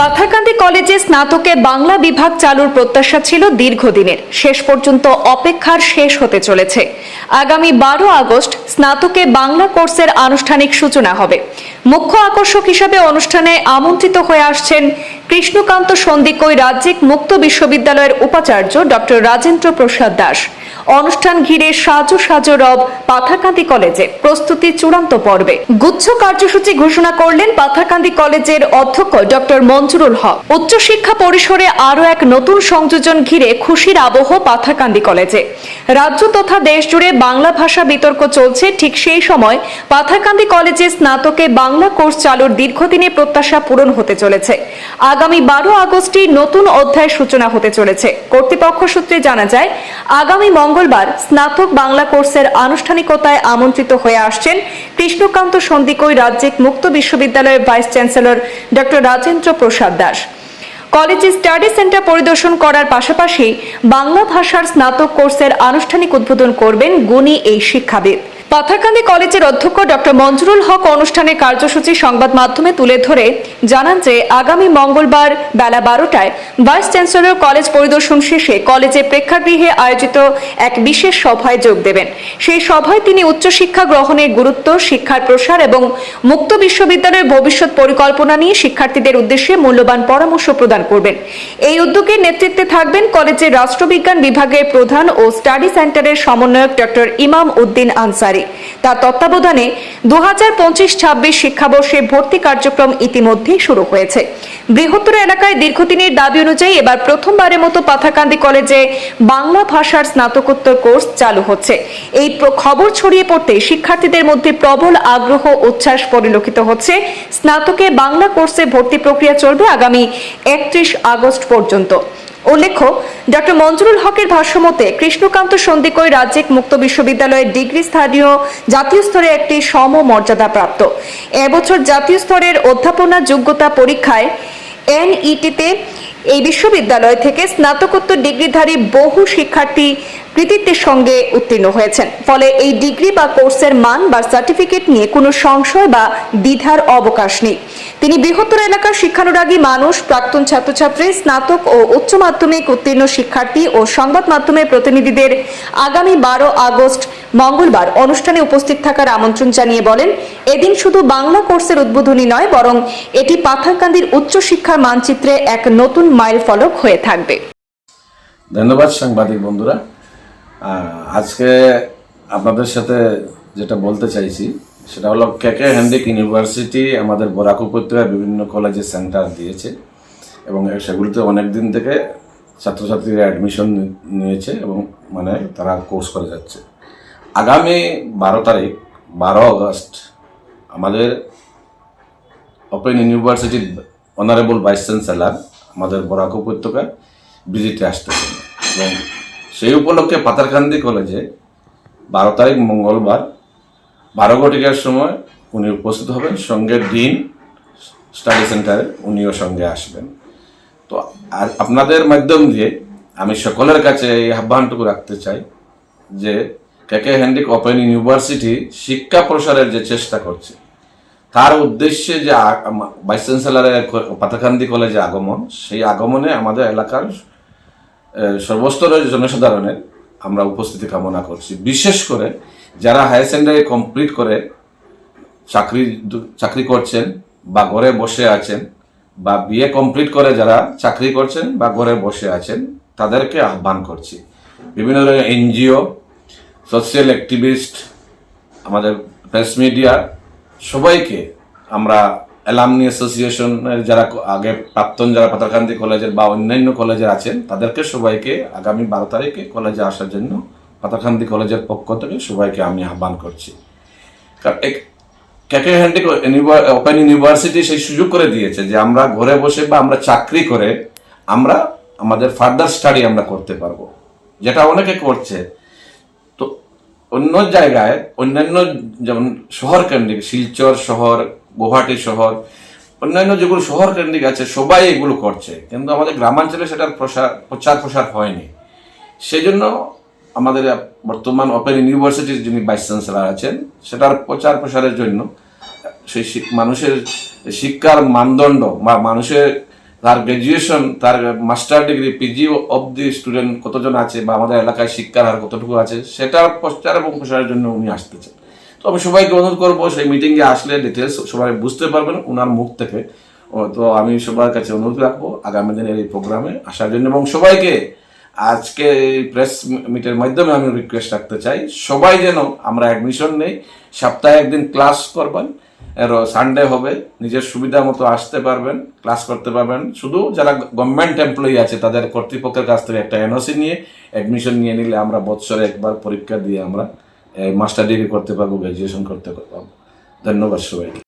পাথারকান্দি কলেজে স্নাতকে বাংলা বিভাগ চালুর প্রত্যাশা ছিল দীর্ঘদিনের। শেষ পর্যন্ত অপেক্ষার শেষ হতে চলেছে। আগামী বারো আগস্ট স্নাতকে বাংলা কোর্সের আনুষ্ঠানিক সূচনা হবে। মুখ্য আকর্ষক হিসেবে অনুষ্ঠানে আমন্ত্রিত হয়ে আসছেন কৃষ্ণকান্ত সন্দিকই রাজ্যিক মুক্ত বিশ্ববিদ্যালয়ের উপাচার্য ডক্টর রাজেন্দ্র প্রসাদ দাস। অনুষ্ঠান ঘিরে সাজো সাজো রব পাথারকান্দি কলেজে। প্রস্তুতি চূড়ান্ত পর্বে। গুচ্ছ কার্যসূচি ঘোষণা করলেন পাথারকান্দি কলেজের অধ্যক্ষ ডক্টর মঞ্জুরুল হক। উচ্চশিক্ষা পরিসরে আরও এক নতুন সংযোজন ঘিরে খুশির আবহ পাথারকান্দি কলেজে। রাজ্য তথা দেশ জুড়ে বাংলা ভাষা বিতর্ক চলছে, ঠিক সেই সময় পাথারকান্দি কলেজে স্নাতকে বাংলা কোর্স চালুর দীর্ঘদিনের প্রত্যাশা পূরণ হতে চলেছে। আগামী বারো আগস্টই নতুন অধ্যায়ের সূচনা হতে চলেছে। কর্তৃপক্ষ সূত্রে জানা যায়, আগামী মঙ্গলবার স্নাতক বাংলা কোর্সের আনুষ্ঠানিকতায় আমন্ত্রিত হয়ে আসছেন কৃষ্ণকান্ত সন্দিকৈ রাজ্যিক মুক্ত বিশ্ববিদ্যালয়ের vice chancellor doctor Rajendra Prasad Das. কলেজে স্টাডি সেন্টার পরিদর্শন করার পাশাপাশি বাংলা ভাষার স্নাতক কোর্সের আনুষ্ঠানিক উদ্বোধন করবেন গুণী এই শিক্ষাবিদ। পাথারকান্দি কলেজের অধ্যক্ষ ডক্টর মঞ্জুরুল হক অনুষ্ঠানের কার্যসূচি সংবাদ মাধ্যমে তুলে ধরে জানান যে আগামী মঙ্গলবার বেলা বারোটায় ভাইস চ্যান্সেলর কলেজ পরিদর্শন শেষে কলেজের প্রেক্ষাগৃহে আয়োজিত এক বিশেষ সভায় যোগ দেবেন। সেই সভায় তিনি উচ্চশিক্ষা গ্রহণের গুরুত্ব, শিক্ষার প্রসার এবং মুক্ত বিশ্ববিদ্যালয়ের ভবিষ্যৎ পরিকল্পনা নিয়ে শিক্ষার্থীদের উদ্দেশ্যে মূল্যবান পরামর্শ প্রদান করবেন। এই উদ্যোগের নেতৃত্বে থাকবেন কলেজের রাষ্ট্রবিজ্ঞান বিভাগের প্রধান ও স্টাডি সেন্টারের সমন্বয়ক ডক্টর ইমাম উদ্দিন আনসারি। তার তত্ত্বাবধানে দু হাজার পঁচিশ ছাব্বিশ শিক্ষাবর্ষে ভর্তি কার্যক্রম ইতিমধ্যেই শুরু হয়েছে। বৃহত্তর এলাকায় দীর্ঘদিনের দাবি অনুযায়ী এবার প্রথমবারের মতো পাথাকান্দি কলেজে বাংলা ভাষার স্নাতকোত্তর কোর্স চালু হচ্ছে। এই খবর ছড়িয়ে পড়তে শিক্ষার্থীদের মধ্যে প্রবল আগ্রহ উচ্ছ্বাস পরিলক্ষিত হচ্ছে। স্নাতকে বাংলা কোর্সে ভর্তি প্রক্রিয়া চলবে আগামী একত্রিশ আগস্ট পর্যন্ত। উল্লেখ্য ডক্টর মঞ্জুরুল হকের ভাষ্যমতে কৃষ্ণকান্ত সন্দিকৈ রাজ্যিক মুক্ত বিশ্ববিদ্যালয়ের ডিগ্রি স্থানীয় জাতীয় স্তরে একটি সম মর্যাদা প্রাপ্ত এবছর জাতীয় স্তরের অধ্যাপনা যোগ্যতা পরীক্ষায় এনইটিতে এই বিশ্ববিদ্যালয় থেকে স্নাতকোত্তর ডিগ্রিধারী বহু শিক্ষার্থী কৃতিত্বের সঙ্গে উত্তীর্ণ হয়েছেন। ফলে এই ডিগ্রি বা কোর্সের মান বা সার্টিফিকেট নিয়ে কোনো সংশয় বা দ্বিধার অবকাশ নেই। তিনি বৃহত্তর এলাকার শিক্ষানুরাগী মানুষ, প্রাক্তন ছাত্রছাত্রী, স্নাতক ও উচ্চ মাধ্যমিক উত্তীর্ণ শিক্ষার্থী ও সংবাদ মাধ্যমের প্রতিনিধিদের আগামী বারো আগস্ট মঙ্গলবার অনুষ্ঠানে উপস্থিত থাকার আমন্ত্রণ জানিয়ে বলেন, এদিন শুধু বাংলা কোর্সের উদ্বোধনী নয়, বরং এটি পাথারকান্দির উচ্চশিক্ষার মানচিত্রে এক নতুন মাইল ফলক হয়ে থাকবে। ধন্যবাদ সাংবাদিক বন্ধুরা। আজকে আপনাদের সাথে যেটা বলতে চাইছি, সেটা হলো কেকে হ্যান্ডিক ইউনিভার্সিটি আমাদের বরাক উপত্যকায় বিভিন্ন কলেজে সেন্টার দিয়েছে এবং সেগুলিতে অনেক দিন থেকে ছাত্রছাত্রীরা অ্যাডমিশন নিয়েছে এবং মানে তারা কোর্স করে যাচ্ছে। আগামী বারো তারিখ, বারো আগস্ট আমাদের ওপেন ইউনিভার্সিটির অনারেবল ভাইস চ্যান্সেলার আমাদের বরাক উপত্যকায় ভিজিটে আসতেছেন এবং সেই উপলক্ষে পাতারকান্দি কলেজে বারো তারিখ মঙ্গলবার বারো ঘটিকার সময় উনি উপস্থিত হবেন। সঙ্গে ডিন স্টাডি সেন্টারে উনিও সঙ্গে আসবেন। তো আর আপনাদের মাধ্যম দিয়ে আমি সকলের কাছে এই আহ্বানটুকু রাখতে চাই যে কেকে হ্যান্ডিক ওপেন ইউনিভার্সিটি শিক্ষা প্রসারের যে চেষ্টা করছে, তার উদ্দেশ্যে যে ভাইস চ্যান্সেলারের পাতাকান্দি কলেজে আগমন, সেই আগমনে আমাদের এলাকার সর্বস্তরের জনসাধারণের আমরা উপস্থিতি কামনা করছি। বিশেষ করে যারা হায়ার সেকেন্ডারি কমপ্লিট করে চাকরি চাকরি করছেন বা ঘরে বসে আছেন বা বিএ কমপ্লিট করে যারা চাকরি করছেন বা ঘরে বসে আছেন, তাদেরকে আহ্বান করছি। বিভিন্ন ধরনের এনজিও সোশ্যাল অ্যাক্টিভিস্ট, আমাদের প্রেস মিডিয়া, সবাইকে আমরা অ্যালামনি অ্যাসোসিয়েশনের যারা আগে প্রাক্তন যারা পাতাকান্দি কলেজের বা অন্যান্য কলেজের আছেন, তাদেরকে সবাইকে আগামী বারো তারিখে কলেজে আসার জন্য পাতাকান্দি কলেজের পক্ষ থেকে সবাইকে আমি আহ্বান করছি। কারণ হ্যান্ডিক ওপেন ইউনিভার্সিটি সেই সুযোগ করে দিয়েছে যে আমরা ঘরে বসে বা আমরা চাকরি করে আমরা আমাদের ফার্দার স্টাডি আমরা করতে পারব। যেটা অনেকে করছে। অন্য জায়গায়, অন্যান্য যেমন শহর কেন্দ্রিক শিলচর শহর, গুয়াহাটি শহর, অন্যান্য যেগুলো শহর কেন্দ্রিক আছে, সবাই এগুলো করছে। কিন্তু আমাদের গ্রামাঞ্চলে সেটার প্রসার, প্রচার প্রসার হয়নি। সেই জন্য আমাদের বর্তমান ওপেন ইউনিভার্সিটির যিনি ভাইস চ্যান্সেলার আছেন, সেটার প্রচার প্রসারের জন্য সেই মানুষের শিক্ষার মানদণ্ড বা মানুষের তার গ্র্যাজুয়েশন তার মাস্টার ডিগ্রি পিজি অবধি স্টুডেন্ট কতজন আছে বা আমাদের এলাকায় শিক্ষার হার কতটুকু আছে, সেটার প্রচার এবং প্রসারের জন্য উনি আসতেছেন তো আমি সবাইকে অনুরোধ করব, সেই মিটিংয়ে আসলে ডিটেলস সবাই বুঝতে পারবেন ওনার মুখ থেকে। তো আমি সবার কাছে অনুরোধ রাখব আগামী দিনের এই প্রোগ্রামে আসার জন্য। এবং সবাইকে আজকে এই প্রেস মিটের মাধ্যমে আমি রিকোয়েস্ট রাখতে চাই, সবাই যেন আমরা অ্যাডমিশন নেই, সপ্তাহে একদিন ক্লাস করবেন সানডে হবে। নিজের সুবিধা মতো আসতে পারবেন ক্লাস করতে পারবেন। শুধু যারা গভর্নমেন্ট এমপ্লয়ি আছে, তাদের কর্তৃপক্ষের কাছ থেকে একটা এনওসি নিয়ে অ্যাডমিশন নিয়ে নিলে আমরা বৎসরে একবার পরীক্ষা দিয়ে আমরা মাস্টার ডিগ্রি করতে পারব গ্র্যাজুয়েশন করতে পারব। ধন্যবাদ সবাইকে।